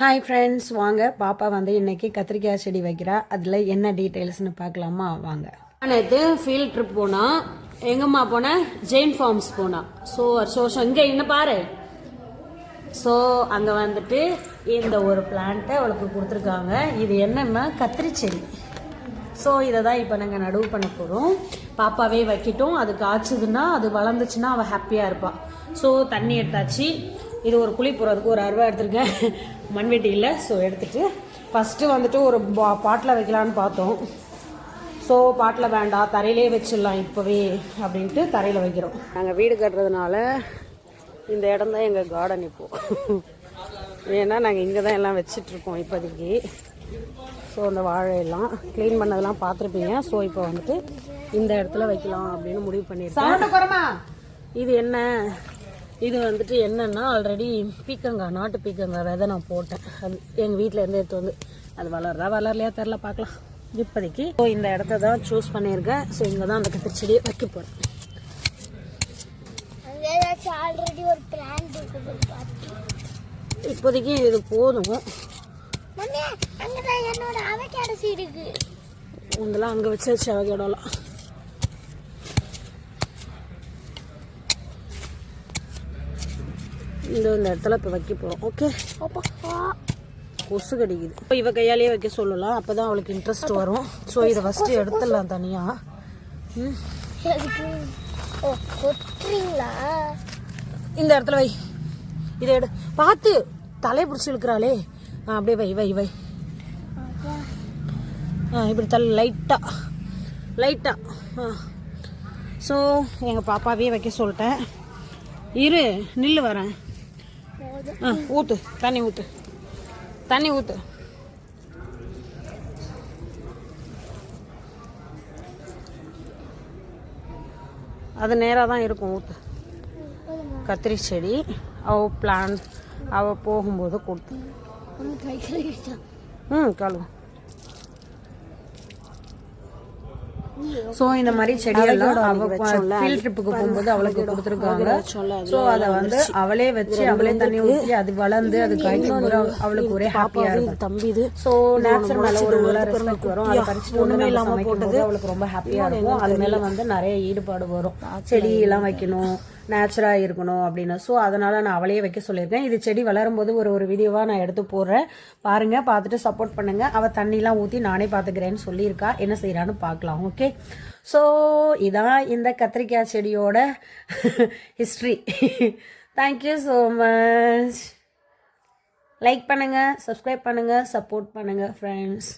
Hi friends வாங்க. பாப்பா வந்து இன்னைக்கு கத்திரிக்காய் செடி வைக்கிறா. அதில் என்ன டீட்டெயில்ஸ்னு பார்க்கலாமா? வாங்க. நேற்று ஃபீல்ட் ட்ரிப் போனால் எங்கம்மா போனேன் ஜெயின் ஃபார்ம்ஸ் போனால் ஸோ சோஷம் வருஷம் இங்கே இன்னும் பாரு. ஸோ அங்கே வந்துட்டு இந்த ஒரு பிளான்ட்டை அவளுக்கு கொடுத்துருக்காங்க. இது என்னென்னா கத்திரி செடி. ஸோ இதை தான் இப்போ நாங்கள் நடவு பண்ண போகிறோம் பாப்பாவே வைக்கட்டும். அது காய்ச்சதுன்னா அது வளர்ந்துச்சுன்னா அவள் ஹாப்பியாக இருப்பாள் ஸோ தண்ணி எடுத்தாச்சு. இது ஒரு குழி போகிறதுக்கு ஒரு அருவா எடுத்திருக்கேன். மண்வெட்டி இல்லை ஸோ எடுத்துட்டு ஃபஸ்ட்டு வந்துட்டு ஒரு பாட்டில் வைக்கலான்னு பார்த்தோம். ஸோ பாட்டில் வேண்டாம் தரையிலே வச்சிடலாம் இப்போவே அப்படின்ட்டு தரையில் வைக்கிறோம். நாங்கள் வீடு கட்டுறதுனால இந்த இடம் தான் எங்கள் கார்டன் இப்போ. ஏன்னா நாங்கள் இங்கே தான் எல்லாம் வச்சிட்ருக்கோம் இப்போதைக்கு. ஸோ அந்த வாழையெல்லாம் க்ளீன் பண்ணதெல்லாம் பார்த்துருப்பீங்க. ஸோ இப்போ வந்துட்டு இந்த இடத்துல வைக்கலாம் அப்படின்னு முடிவு பண்ணியிருக்கேன். இது என்ன? இது வந்துட்டு என்னன்னா ஆல்ரெடி பீக்கங்காய் நாட்டு பீக்கங்காய் விதை நான் போட்டேன். அது எங்கள் வீட்டில் இருந்து எடுத்து வந்து அது வளர்றா வளரலையா தெரில பார்க்கலாம். இப்போதைக்கு ஸோ இந்த இடத்த தான் சூஸ் பண்ணியிருக்கேன். ஸோ இங்கே தான் அந்த கத்திரி செடியை வைக்க போகிறேன் இப்போதைக்கு இது போதும். இதெல்லாம் அங்கே வச்சு வச்சு அவகேடலாம் இந்த இந்த இடத்துல இப்போ வைக்க போகிறோம் ஓகே அப்பா கொசு கடிக்குது. இப்போ இவ கையாலேயே வைக்க சொல்லலாம். அப்போ தான் அவளுக்கு இன்ட்ரெஸ்ட் வரும். ஸோ இதை ஃபஸ்ட்டு எடுத்துடலாம் தனியாக இந்த இடத்துல வை. இதை எடு. பார்த்து. தலையை பிடிச்சி இழுக்கிறாளே. அப்படியே வை வை வை. ஆ இப்படி தலை லைட்டாக லைட்டாக ஆ. ஸோ எங்கள் பாப்பாவே வைக்க சொல்லிட்டேன். இரு நில்லு வரேன். ஆ ஊற்று தண்ணி ஊற்று தண்ணி ஊற்று அது நேராக தான் இருக்கும் ஊற்று கத்திரி செடி அவ பிளான் அவ போகும்போது கொடுத்து. ம் கழுவு. ஸோ இந்த மாதிரி செடியெல்லாம் ஃபீல்ட் ட்ரிப்புக்கு போகும்போது அவளுக்கு கொடுத்துருக்காங்க. ஸோ அதை வந்து அவளே வச்சு அவளே தண்ணி ஊற்றி அது வளர்ந்து அது காய்க்கும் அவளுக்கு ஒரே ஹாப்பியா இருக்கும். தம்பி இது. ஸோ நேச்சர் மேல ஒரு நல்ல ரெஸ்பெக்ட் வரும். அதை பறிச்சுட்டு ஒண்ணுமே இல்லாம போட்டது. அவளுக்கு ரொம்ப ஹாப்பியா இருக்கும். அது மேல வந்து நிறைய ஈடுபாடு வரும். செடி எல்லாம் வைக்கணும். நேச்சரா இருக்கணும் அப்படின்னு. ஸோ அதனால நான் அவளையே வைக்க சொல்லியிருக்கேன். இது செடி வளரும் போது ஒரு ஒரு வீடியோவா நான் எடுத்து போடுறேன். பாருங்க பார்த்துட்டு சப்போர்ட் பண்ணுங்க. அவ தண்ணிலாம் ஊற்றி நானே பார்த்துக்கிறேன்னு சொல்லியிருக்கா. என்ன செய்யறான்னு பார்க்கலாம் ஓகே ஸோ இதான் இந்த கத்திரிக்காய் செடியோட history thank you so much like பண்ணுங்கள் சப்ஸ்கிரைப் பண்ணுங்கள் சப்போர்ட் பண்ணுங்கள் ஃப்ரெண்ட்ஸ்